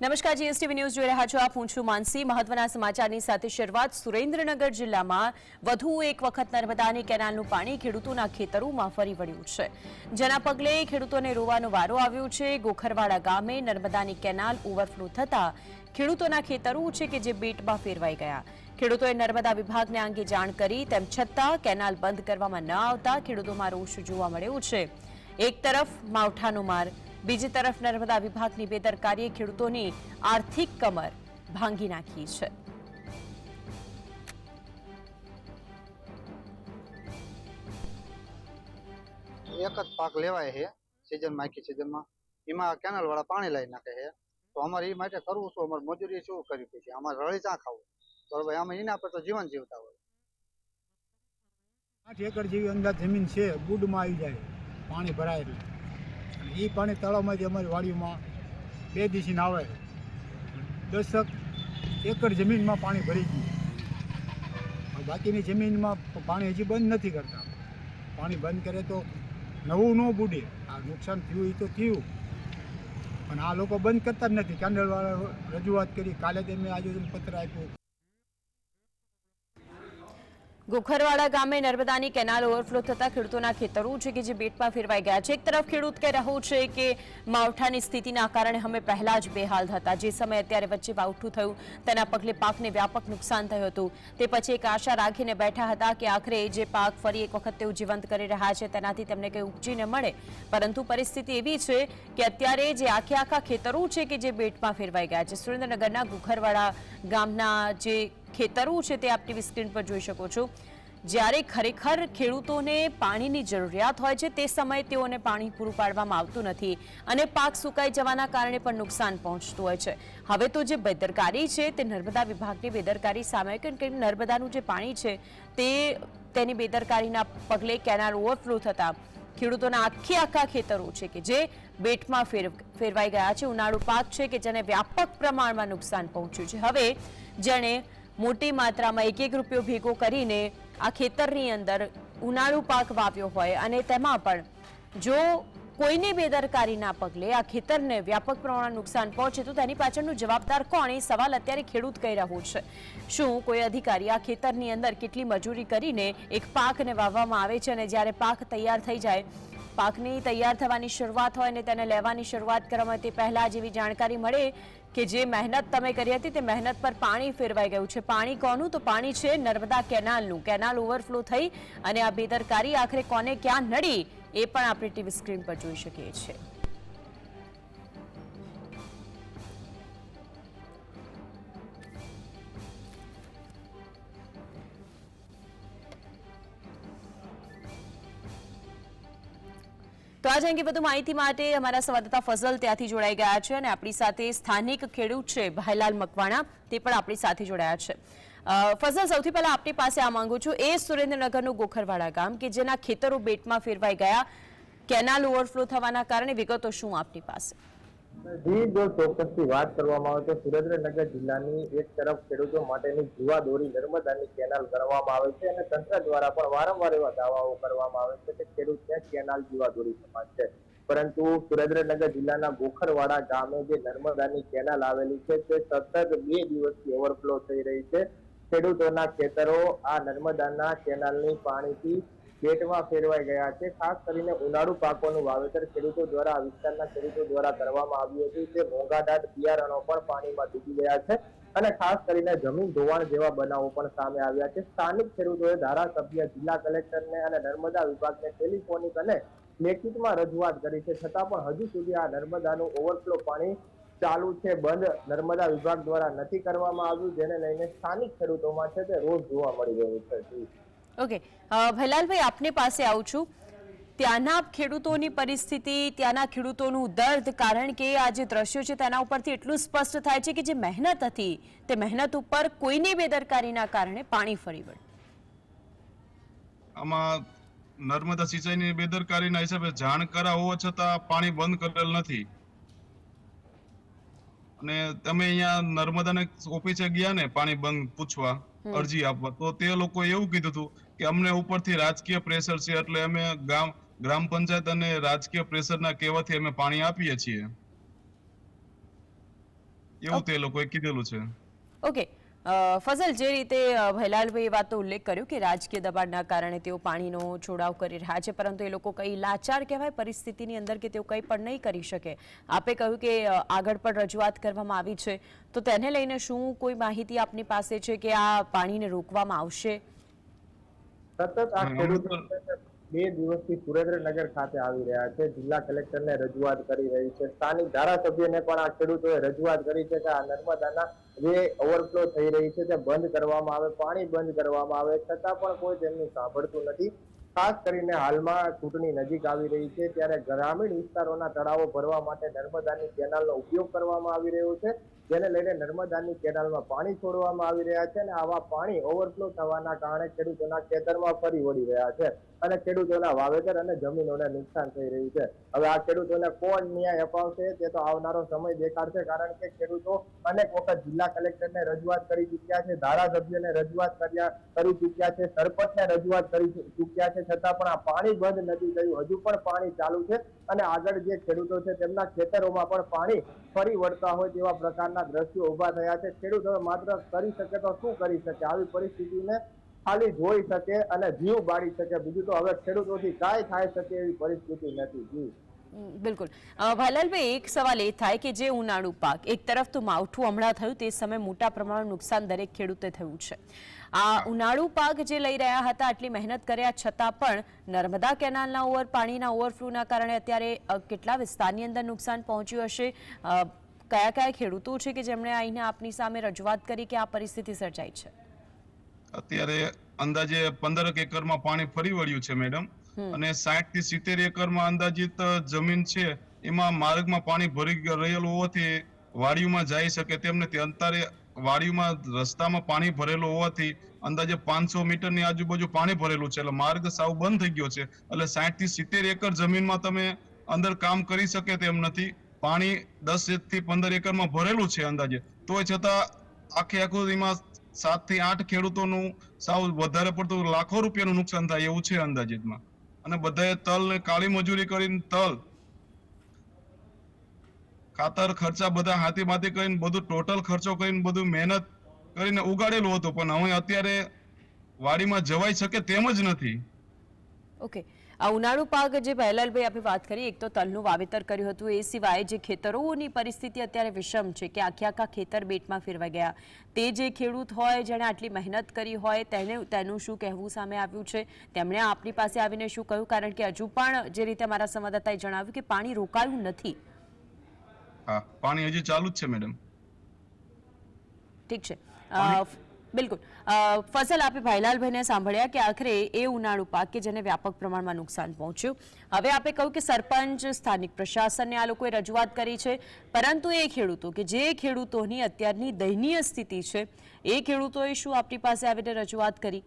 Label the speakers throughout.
Speaker 1: નમસ્કાર, GSTV news જોઈ રહ્યા છો આપ. હું છું માનસી. મહત્વના સમાચારની સાથે શરૂઆત સુરેન્દ્રનગર જિલ્લામાં. વધુ એક વખત નર્મદાની કેનાલનું પાણી ખેડૂતોના ખેતરોમાં ફરી વળ્યું છે. જેના પગલે ખેડૂતોને રોવાનો વારો આવ્યો છે. ગોખરવાડા ગામે નર્મદાની કેનાલ ઓવરફ્લો થતા ખેડૂતોના ખેતરો છે કે જે બેટમાં ફેરવાઈ ગયા. ખેડૂતોએ નર્મદા વિભાગને અંગે જાણ કરી, તેમ છતાં કેનાલ બંધ કરવામાં ન આવતા ખેડૂતોમાં રોષ જોવા મળ્યો છે. એક તરફ માવઠાનો માર બીજી તરફ નર્મદા વિભાગની બેદરકારીએ ખેડૂતોની આર્થિક કમર ભાંગી નાખી છે.
Speaker 2: એક જ પાક લેવાય છે સિઝનમાં આખી સિઝનમાં એમાં કેનાલ વાળા પાણી લઈ નાખે છે. તો અમારે એ માટે કરવું શું અમારે મજૂરી શું કરવી પડશે? અમારે રળી ચા ખાવું? બરોબર અમે એના પર તો જીવન જીવતા હોય.
Speaker 3: આઠ એકર જેવી અંદાજ જમીન છે ગુડમાં આવી જાય પાણી ભરાય અને એ પાણી તળાવમાંથી અમારી વાડીમાં બે દિવસી આવે. દસક એકર જમીનમાં પાણી ભરી ગયું. બાકીની જમીનમાં પાણી હજી બંધ નથી કરતા. પાણી બંધ કરે તો નવું ન બુડે. આ નુકસાન થયું એ તો થયું. પણ આ લોકો બંધ કરતા જ નથી. કેન્ડલવાળા રજૂઆત કરી. કાલે તેમને આજે પત્ર આપ્યો.
Speaker 1: ગોખરવાડા ગામે નર્મદાની કેનાલ ઓવરફ્લો થતા ખેડૂતોના ખેતરો છે કે જે બેટમાં ફેરવાઈ ગયા છે, એક તરફ ખેડૂત કહી રહ્યો છે કે માવઠાની સ્થિતિના કારણે અમે પહેલા જ બેહાલ હતા. જે સમયે અત્યારે વચ્ચે માવઠું થયું, તેના પગલે પાકને વ્યાપક નુકસાન થયું હતું. તે પછી એક આશા રાખીને બેઠા હતા કે આખરે જે પાક ફરી એક વખત તેઓ જીવંત કરી રહ્યા છે, તેનાથી તેમને કંઈ ઉપજીને મળે. પરંતુ પરિસ્થિતિ એવી છે કે અત્યારે જે આખે આખા ખેતરો છે કે જે બેટમાં ફેરવાઈ ગયા છે. સુરેન્દ્રનગરના ગુખરવાડા ગામના જે ખેતરો છે તે આપ ટીવી સ્ક્રીન પર જોઈ શકો છો. જ્યારે ખરેખર ખેડૂતોને પાણીની જરૂરિયાત હોય છે, તે સમયે તેઓને પાણી પૂરું પાડવામાં આવતું નથી અને પાક સુકાઈ જવાના કારણે પણ નુકસાન પહોંચતું હોય છે. હવે તો જે બેદરકારી છે તે નર્મદા વિભાગની બેદરકારી સામે કે નર્મદાનું જે પાણી છે, તે તેની બેદરકારીના પગલે કેનાલ ઓવરફ્લો થતાં ખેડૂતોના આખી આખા ખેતરો છે કે જે બેટમાં ફેર, ફેરવાઈ ગયા છે. ઉનાળુ પાક છે કે જેને વ્યાપક પ્રમાણમાં નુકસાન પહોંચ્યું છે. હવે જેણે મોટી માત્રામાં એક એક રૂપિયો ભેગો કરીને આ ખેતરની અંદર ઉનાળુ પાક વાવ્યો હોય અને તેમાં પણ જો કોઈની બેદરકારીના પગલે આ ખેતરને વ્યાપક પ્રમાણમાં નુકસાન પહોંચે તો તેની પાછળનું જવાબદાર કોણ? એ સવાલ અત્યારે ખેડૂત કહી રહ્યો છે. શું કોઈ અધિકારી આ ખેતરની અંદર કેટલી મજૂરી કરીને એક પાકને વાવવામાં આવે છે અને જ્યારે પાક તૈયાર થઈ જાય પાકની તૈયાર થવાની શરૂઆત હોય અને તેને લેવાની શરૂઆત કરવામાં તે પહેલાં જેવી જાણકારી મળે કે જે મહેનત તમે કરી હતી તે મહેનત પર પાણી ફેરવાઈ ગયું છે. પાણી કોનું? તો પાણી છે નર્મદા કેનાલનું. કેનાલ ઓવરફ્લો થઈ અને આ બેદરકારી આખરે કોને ક્યાં નડી એ પણ આપણે ટીવી સ્ક્રીન પર જોઈ શકીએ છીએ. તો આજે અંગે વધુ માહિતી માટે અમારા સંવાદદાતા ફઝલ ત્યાંથી જોડાઈ ગયા છે અને આપણી સાથે સ્થાનિક ખેડૂત છે ભાઈલાલ મકવાણા, તે પણ આપણી સાથે જોડાયા છે. ફઝલ, સૌથી પહેલા આપની પાસે આ માંગુ છું. એ સુરેન્દ્રનગરનું ગોખરવાડા ગામ કે જેના ખેતરો બેટમાં ફેરવાઈ ગયા, કેનાલ ઓવરફ્લો થવાના કારણે વિગતો શું આપની પાસે?
Speaker 4: જી, જો ચોક્કસથી વાત કરવામાં આવે તો સુરેન્દ્રનગર જિલ્લાની એક તરફ ખેડૂતો માટેની જીવાદોરી નર્મદાની કેનાલ કરવામાં આવે છે અને તંત્ર દ્વારા પણ વારંવાર એવા દાવાઓ કરવામાં આવે છે કે ખેડૂતને કેનાલ જીવાદોરી સમાન છે. પરંતુ સુરેન્દ્રનગર જિલ્લાના ગોખરવાડા ગામે જે નર્મદાની કેનાલ આવેલી છે, તે સતત બે દિવસથી ઓવરફ્લો થઈ રહી છે. ખેડૂતોના ખેતરો આ નર્મદાના કેનાલની પાણીથી બેટમાં ફેરવાઈ ગયા છે. ખાસ કરીને ઉનાળુ પાકોનું વાવેતર ખેડૂતો દ્વારા આ વિસ્તારના ખેડૂતો દ્વારા કરવામાં આવ્યું હતું. તે મોંઘાદાટ બિયારણો પણ પાણીમાં ડૂબી ગયા છે અને ખાસ કરીને જમીન ધોવાણ જેવા બનાવો પણ સામે આવ્યા છે. સ્થાનિક ખેડૂતોએ ધારાસભ્ય, જિલ્લા કલેક્ટરને અને નર્મદા વિભાગને ટેલિફોનિક અને લેખિતમાં રજૂઆત કરી છે. છતાં પણ હજુ સુધી આ નર્મદાનું ઓવરફ્લો પાણી ચાલુ છે, બંધ નર્મદા વિભાગ દ્વારા નથી કરવામાં આવ્યું. જેને લઈને સ્થાનિક ખેડૂતોમાં છે તે રોજ જોવા મળી રહ્યું છે. જી.
Speaker 1: ઓકે ભૈલાલભાઈ આપની પાસે આવું છું. ત્યાંના ખેડૂતોની પરિસ્થિતિ ત્યાંના ખેડૂતોનું દર્દ કારણ કે આ જે દ્રશ્યો છે તેના ઉપરથી એટલું સ્પષ્ટ થાય છે કે જે મહેનત હતી તે મહેનત ઉપર કોઈની બેદરકારીના કારણે પાણી ફરી વળ્યું.
Speaker 5: આમાં નર્મદા સિંચાઈની બેદરકારીના હિસાબે જાણ કરા હોવા છતાં પાણી બંધ કરેલ નથી. અને તમે અહીંયા નર્મદાને ઓફિસે ગયા ને પાણી બંધ પૂછવા અરજી આપવા તો તે લોકો એવું કીધું હતું કે અમને ઉપરથી રાજકીય પ્રેશર છે એટલે અમે ગામ, ગ્રામ પંચાયત અને રાજકીય પ્રેશરના કહેવાથી અમે પાણી આપીએ છીએ. એવું તે લોકોએ કીધેલું છે.
Speaker 1: ઓકે ફઝલ, જે રીતે ભૈલાલભાઈ વાત વાતનો ઉલ્લેખ કર્યો કે રાજકીય દબાણના કારણે તેઓ પાણીનો છોડાવ કરી રહ્યા છે, પરંતુ એ લોકો કઈ લાચાર કહેવાય પરિસ્થિતિની અંદર કે તેઓ કંઈ પણ નહીં કરી શકે? આપે કહ્યું કે આગળ પણ રજૂઆત કરવામાં આવી છે. તો તેને લઈને શું કોઈ માહિતી આપની પાસે છે કે આ પાણીને રોકવામાં આવશે?
Speaker 4: સતત આ ખેડૂતો બે દિવસથી સુરેન્દ્રનગર ખાતે આવી રહ્યા છે. જિલ્લા કલેક્ટરને રજૂઆત કરી રહી છે. સ્થાનિક ધારાસભ્યને પણ આ ખેડૂતોએ રજૂઆત કરી છે કે આ નર્મદાના જે ઓવરફ્લો થઈ રહી છે તે બંધ કરવામાં આવે પાણી બંધ કરવામાં આવે છતાં પણ કોઈ તેમનું સાંભળતું નથી. ખાસ કરીને હાલમાં ચૂંટણી નજીક આવી રહી છે ત્યારે ગ્રામીણ વિસ્તારોના તળાવો ભરવા માટે નર્મદાની કેનાલનો ઉપયોગ કરવામાં આવી રહ્યો છે. જેને લઈને નર્મદાની કેનાલમાં પાણી છોડવામાં આવી રહ્યા છે અને આવા પાણી ઓવરફ્લો થવાના કારણે ખેડૂતોના ખેતરમાં ફરી વળી રહ્યા છે અને ખેડૂતોના વાવેતર અને જમીનોને નુકસાન થઈ રહ્યું છે. હવે આ ખેડૂતોને કોણ ન્યાય અપાવશે તે તો આવનારો સમય દેખાડશે કારણ કે ખેડૂતો અનેક વખત જિલ્લા કલેક્ટરને રજૂઆત કરી ચૂક્યા છે, ધારાસભ્યને રજૂઆત કર્યા, કરી ચૂક્યા છે, સરપંચને રજૂઆત કરી ચૂક્યા છે, છતાં પણ આ પાણી બંધ નથી થયું. હજુ પણ પાણી ચાલુ છે અને આગળ જે ખેડૂતો છે તેમના ખેતરોમાં પણ પાણી ફરી વળતા હોય તેવા પ્રકારના દ્રશ્યો ઊભા થયા છે. ખેડૂતો માત્ર કરી શકે તો શું કરી શકે? આવી પરિસ્થિતિને ખાલી જોઈ શકે અને જીવ બાળી શકે. બીજું તો હવે ખેડૂતોથી કાંઈ થાય શકે એવી પરિસ્થિતિ નથી. જી.
Speaker 1: બિલકુલ. અ, ભાલાલભાઈ એક સવાલ એ થાય કે જે ઉનાળુ પાક એક તરફ તો માવઠું હમણાં થયું તે સમયે મોટા પ્રમાણમાં નુકસાન દરેક ખેડૂતે થયું છે. આ ઉનાળુ પાક જે લઈ રહ્યા હતા આટલી મહેનત કર્યા છતાં પણ નર્મદા કેનાલના ઓવર પાણીના ઓવરફ્લોના કારણે અત્યારે કેટલા વિસ્તારની અંદર નુકસાન પહોંચ્યું હશે? કયા કયા ખેડૂતો છે કે જેમણે આઈને આપની સામે રજૂઆત કરી કે આ પરિસ્થિતિ સર્જાઈ છે?
Speaker 5: અત્યારે અંદાજે પંદર એકરમાં પાણી ફરી વળ્યું છે મેડમ. અને સાઠથી સિત્તેર એકરમાં અંદાજિત જમીન છે એમાં માર્ગમાં પાણી ભરી રહેલું હોવાથી વાડીઓમાં જઈ શકે તેમ નથી. અંતરે વાડીઓમાં રસ્તામાં પાણી ભરેલું હોવાથી અંદાજે પાંચસો મીટરની આજુબાજુ પાણી ભરેલું છે. એટલે માર્ગ સાવ બંધ થઈ ગયો છે. એટલે સાઠથી સિત્તેર એકર જમીનમાં તમે અંદર કામ કરી શકે તેમ નથી. પાણી દસથી પંદર એકરમાં ભરેલું છે અંદાજે. તોય છતાં આખે આખું સાતથી આઠ ખેડૂતોનું સાવ વધારે પડતું લાખો રૂપિયાનું નુકસાન થાય એવું છે અંદાજિતમાં. અને બધાએ તલ કાળી મજૂરી કરીને તલ, ખાતર ખર્ચા બધા હાથી માથી કરીને બધું ટોટલ ખર્ચો કરીને બધું મહેનત કરીને ઉગાડેલું હતું. પણ હવે અત્યારે વાડીમાં જવાઈ શકે તેમ જ નથી.
Speaker 1: ઓકે આ ઉનાળુ પાક જે પહેલાલભાઈ આપણે વાત કરી એક તો તલનું વાવેતર કર્યું હતું એ સિવાય જે ખેતરોની પરિસ્થિતિ અત્યારે વિષમ છે કે આખે આખા ખેતર બેટમાં ફેરવાઈ ગયા. તે જે ખેડૂત હોય જેણે આટલી મહેનત કરી હોય તેને તેનું શું કહેવું સામે આવ્યું છે? તેમણે આપણી પાસે આવીને શું કહ્યું? કારણ કે હજુ પણ જે રીતે અમારા સંવાદદાતાએ જણાવ્યું કે પાણી રોકાયું નથી.
Speaker 5: હા પાણી હજી ચાલુ જ છે મેડમ.
Speaker 1: ઠીક છે. બિલકુલ. ફસલ આપે ભાઈલાલભાઈને સાંભળ્યા કે આખરે એ ઉનાળુ પાક કે જેને વ્યાપક પ્રમાણમાં નુકસાન પહોંચ્યું. હવે આપે કહ્યું કે સરપંચ, સ્થાનિક પ્રશાસનને આ લોકોએ રજૂઆત કરી છે. પરંતુ એ ખેડૂતો કે જે ખેડૂતોની અત્યારની દયનીય સ્થિતિ છે, એ ખેડૂતોએ શું આપણી પાસે આવીને રજૂઆત કરી?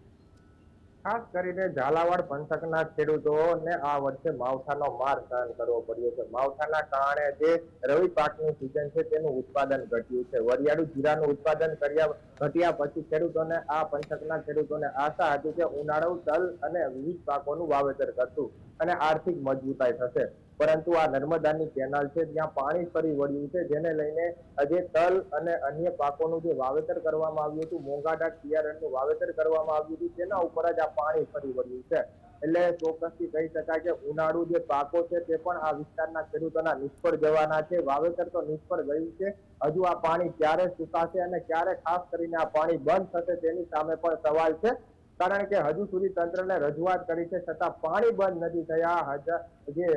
Speaker 4: ખાસ કરીને ઝાલાવાડ પંથકના ખેડૂતોને આ વર્ષે માવઠાનો માર સહન કરવો પડ્યો છે. માવઠાના કારણે જે રવિ પાકની સિઝન છે તેનું ઉત્પાદન ઘટ્યું છે. વરિયાળુ જીરાનું ઉત્પાદન કર્યા, ઘટ્યા પછી ખેડૂતોને આ પંથકના ખેડૂતોને આશા હતી કે ઉનાળુ તલ અને વિવિધ પાકોનું વાવેતર કરશું અને આર્થિક મજબૂતાઈ થશે. પરંતુ આ નર્મદાની કેનાલ છે ત્યાં પાણી ફરી વળ્યું છે, જેને લઈને જે તલ અને અન્ય પાકોનું જે વાવેતર કરવામાં આવ્યું હતું, મોંઘાડા બિયારણનું વાવેતર કરવામાં આવ્યું હતું, તેના ઉપર જ આ પાણી ફરી વળ્યું છે. એટલે ચોક્કસથી કહી શકાય કે ઉનાળુ જે પાકો છે, તે પણ આ વિસ્તારના ખેડૂતોના નિષ્ફળ જવાના છે. વાવેતર તો નિષ્ફળ ગયું છે, હજુ આ પાણી ક્યારે સુકાશે અને ક્યારે ખાસ કરીને આ પાણી બંધ થશે તેની સામે પણ સવાલ છે. કારણ કે હજુ સુધી તંત્રને રજૂઆત કરી છે, છતાં પાણી બંધ નથી થયા. હજાર જે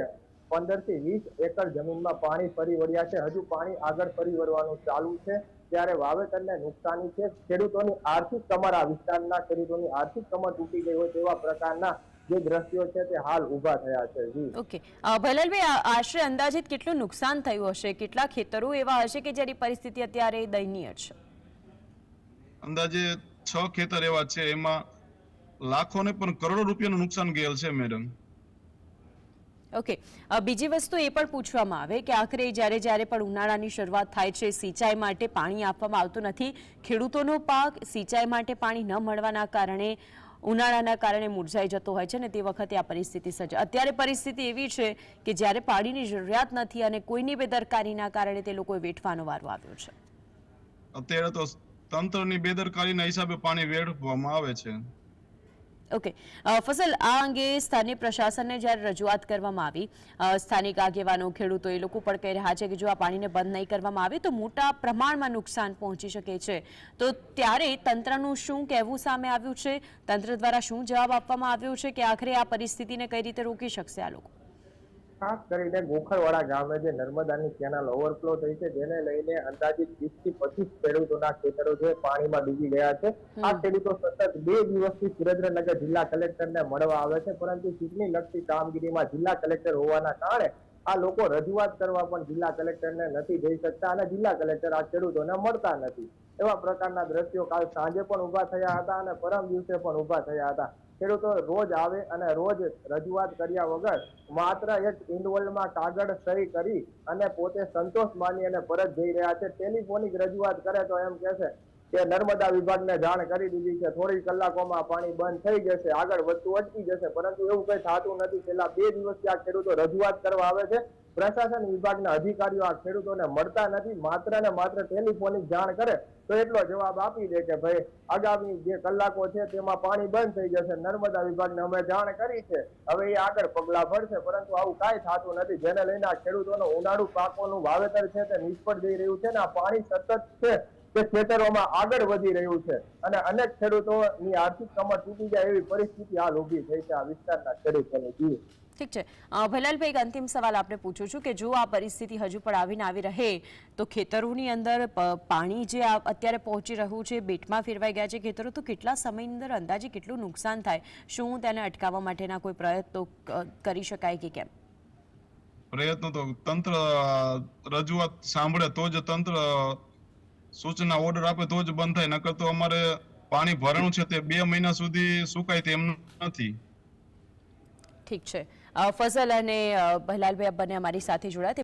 Speaker 4: પંદરથી વીસ એકર જમીનમાં પાણી ફરી વળ્યા છે. હજુ પાણી આગળ ફરી વળવાનું ચાલુ છે. ત્યારે વાવેતરને નુકસાની છે. ખેડૂતોની આર્થિક કમર આ વિસ્તારના ખેડૂતોની આર્થિક કમર તૂટી ગઈ હોય તેવા પ્રકારના જે દ્રશ્યો છે તે હાલ ઊભા થયા છે. જી.
Speaker 1: ઓકે. ભૈલાલભાઈ આશરે અંદાજિત કેટલું નુકસાન થયું હશે? કેટલા ખેતરો એવા હશે કે જેની પરિસ્થિતિ અત્યારે દયનીય છે?
Speaker 5: અંદાજે છ ખેતર એવા છે. એમાં લાખો ને પણ કરોડો રૂપિયાનું નુકસાન ગયેલ છે મેડમ.
Speaker 1: ઓકે બીજી વસ્તુ એ પણ પૂછવામાં આવે કે આખરે જ્યારે જ્યારે પણ ઉનાળાની શરૂઆત થાય છે, સિંચાઈ માટે પાણી આપવામાં આવતું નથી, ખેડૂતોનો પાક સિંચાઈ માટે પાણી ન મળવાના કારણે, ઉનાળાના કારણે મુરઝાઈ જતો હોય છે ને તે વખતે આ પરિસ્થિતિ સર્જ, અત્યારે પરિસ્થિતિ એવી છે કે જ્યારે પાણીની જરૂરિયાત નથી અને કોઈની બેદરકારીના કારણે તે લોકોએ વેઠવાનો વારો આવ્યો છે.
Speaker 5: અત્યારે તો તંત્રની બેદરકારીના હિસાબે પાણી વેડફવામાં આવે છે.
Speaker 1: ઓકે ફસલ આ અંગે સ્થાનિક પ્રશાસનને જ્યારે રજૂઆત કરવામાં આવી સ્થાનિક આગેવાનો, ખેડૂતો એ લોકો પણ કહી રહ્યા છે કે જો આ પાણીને બંધ નહીં કરવામાં આવે તો મોટા પ્રમાણમાં નુકસાન પહોંચી શકે છે. તો ત્યારે તંત્રનું શું કહેવું સામે આવ્યું છે? તંત્ર દ્વારા શું જવાબ આપવામાં આવ્યો છે કે આખરે આ પરિસ્થિતિને કઈ રીતે રોકી શકશે આ લોકો?
Speaker 4: ખાસ કરીને ગોખરવાડા ગામે જે નર્મદાની કેનાલ ઓવરફ્લો થઈ છે જેને લઈને અંદાજિત વીસથી પચીસ ખેડૂતોના ખેતરો છે પાણીમાં ડૂબી ગયા છે. આ ખેડૂતો સતત બે દિવસથી સુરેન્દ્રનગર જિલ્લા કલેક્ટરને મળવા આવે છે પરંતુ ચૂંટણી લગતી કામગીરીમાં જિલ્લા કલેક્ટર હોવાના કારણે આ લોકો રજૂઆત કરવા પણ જિલ્લા કલેક્ટરને નથી જઈ શકતા અને જિલ્લા કલેક્ટર આ ખેડૂતોને મળતા નથી. એવા પ્રકારના દ્રશ્યો કાલ સાંજે પણ ઊભા થયા હતા અને પરમ દિવસે પણ ઊભા થયા હતા. ખેડૂતો રોજ આવે અને રોજ રજૂઆત કર્યા વગર માત્ર એક ઇન્ડવર્લ્ડમાં કાગળ સહી કરી અને પોતે સંતોષ માની અને પરત જઈ રહ્યા છે. ટેલિફોનિક રજૂઆત કરે તો એમ કહે કે નર્મદા વિભાગને જાણ કરી દીધી છે. થોડી કલાકોમાં પાણી બંધ થઈ જશે, આગળ વધતું અટકી જશે. પરંતુ એવું કઈ થતું નથી. છેલ્લા બે દિવસથી આ ખેડૂતો રજૂઆત કરવા આવે છે. પ્રશાસન વિભાગના અધિકારીઓ આ ખેડૂતોને મળતા નથી. માત્ર ને માત્ર ટેલિફોનિક જાણ કરે તો એટલો જવાબ આપી દે કે ભાઈ, આગામી જે કલાકો છે તેમાં પાણી બંધ થઈ જશે. નર્મદા વિભાગને અમે જાણ કરી છે. હવે એ આગળ પગલા ભરશે. પરંતુ આવું કાંઈ થતું નથી. જેને લઈને આ ખેડૂતોનું ઉનાળુ પાકોનું વાવેતર છે તે નિષ્ફળ જઈ રહ્યું છે ને આ પાણી સતત છે. તે ખેતરોમાં આગળ વધી રહ્યું છે અને અનેક ખેડૂતોની આર્થિક કમર તૂટી જાય એવી પરિસ્થિતિ હાલ ઊભી થઈ છે આ વિસ્તારના ખેડૂતોને જીવે
Speaker 1: ઠીક છે. ભલાલભાઈ એક અંતિમ સવાલ આપણે પૂછું છું કે જો આ પરિસ્થિતિ હજુ પણ આવીને આવી રહે તો ખેતરોની અંદર પાણી જે અત્યારે પહોંચી રહ્યું છે બેટમાં ફેરવાઈ ગયા છે ખેતરો તો કેટલા સમયની અંદર અંદાજે કેટલું નુકસાન થાય શું તેને અટકાવવા માટેના કોઈ પ્રયત્નો કરી શકાય કે કેમ?
Speaker 5: પ્રયત્નો તો તંત્ર રજૂઆત સાંભળે તો જ તંત્ર સૂચના ઓર્ડર આપે તો જ બંધ થાય, નકર તો અમારે પાણી ભરાણું છે તે બે મહિના સુધી સુકાય તેમ નથી.
Speaker 1: ઠીક છે. ફઝલ અને ભલાલભાઈ બંને અમારી સાથે જોડાયા.